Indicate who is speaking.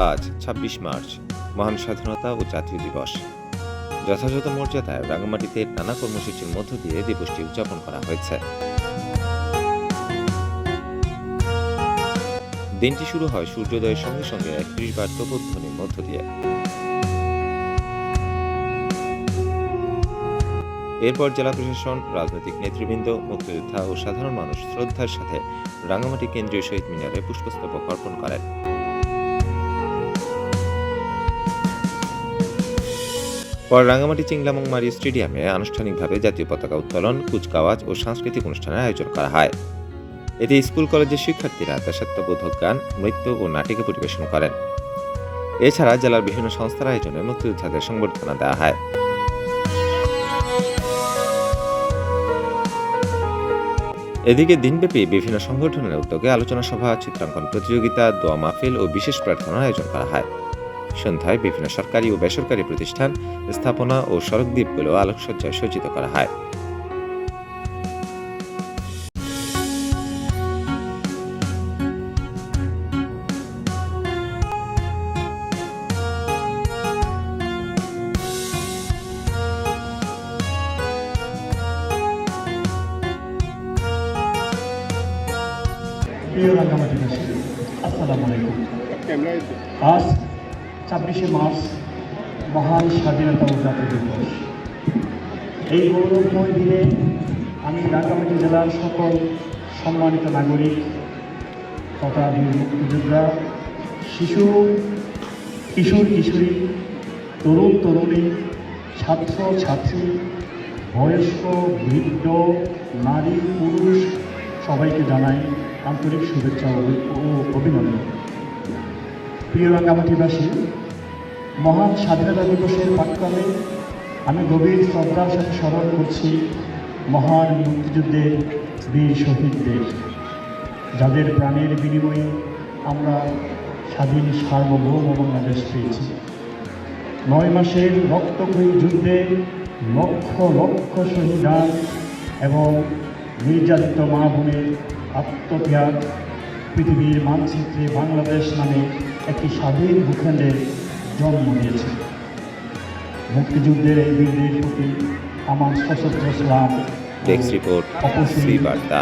Speaker 1: আজ ছাব্বিশ মার্চ, মহান স্বাধীনতা ও জাতীয় দিবস। যথাযথ মর্যাদায় রাঙামাটিতে নানা কর্মসূচির মধ্য দিয়ে দিবসটি উদযাপন করা হয়েছে। দিনটি শুরু হয় সূর্যোদয়ের সঙ্গে সঙ্গে একত্রিশ বার প্রবোধ্বনির মধ্য দিয়ে। এরপর জেলা প্রশাসন, রাজনৈতিক নেতৃবৃন্দ, মুক্তিযোদ্ধা ও সাধারণ মানুষ শ্রদ্ধার সাথে রাঙামাটি কেন্দ্রীয় শহীদ মিনারে পুষ্পস্তবক অর্পণ করেন। পর রাঙামাটি চিংলামংমারি স্টেডিয়ামে আনুষ্ঠানিকভাবে জাতীয় পতাকা উত্তোলন, কুচকাওয়াজ ও সাংস্কৃতিক অনুষ্ঠানের আয়োজন করা হয়। এতে স্কুল, কলেজের শিক্ষার্থীরা দেশাত্মবোধক গান, নৃত্য ও নাটিকা পরিবেশন করেন। এছাড়া জেলার বিভিন্ন সংস্থার আয়োজনে মুক্তিযোদ্ধাদের সংবর্ধনা দেওয়া হয়। এদিকে দিনব্যাপী বিভিন্ন সংগঠনের উদ্যোগে আলোচনা সভা, চিত্রাঙ্কন প্রতিযোগিতা, দোয়া মাহফিল ও বিশেষ প্রার্থনার আয়োজন করা হয়। সন্ধ্যায় বিভিন্ন সরকারি ও বেসরকারি প্রতিষ্ঠান, স্থাপনা ও সড়ক দ্বীপগুলো আলোকসজ্জায় সজ্জিত করা হয়।
Speaker 2: প্রিয় আসসালামু আলাইকুম। আজ ছাব্বিশে মার্চ মহান স্বাধীনতা জাতীয় দিবস। এই গৌরবময় দিনে আমি রাঙ্গামাটি জেলার সকল সম্মানিত নাগরিক তথা মুক্তিযোদ্ধা শিশু, কিশোর, কিশোরী, তরুণ, তরুণী, ছাত্র, ছাত্রী, বয়স্ক, বৃদ্ধ, নারী, পুরুষ সবাইকে জানাই আন্তরিক শুভেচ্ছা ও অভিনন্দন। প্রিয় রাঙ্গামাটিবাসী মহান স্বাধীনতা দিবসের প্রাক্কালে আমি গভীর শ্রদ্ধার সাথে স্মরণ করছি মহান মুক্তিযুদ্ধের বীর শহীদদের, যাদের প্রাণের বিনিময়ে আমরা স্বাধীন, সার্বভৌম বাংলাদেশ পেয়েছি। নয় মাসের রক্তক্ষয়ী যুদ্ধে লক্ষ লক্ষ শহীদান এবং নির্যাতিত মা বোনের আত্মত্যাগ পৃথিবীর মানচিত্রে বাংলাদেশ নামে একটি স্বাধীন ভূখণ্ডের জন্ম দিয়েছে মুক্তিযুদ্ধের এই বীরদের প্রতি আমার সশস্ত্র সালাম
Speaker 1: ডেস্ক রিপোর্ট বার্তা।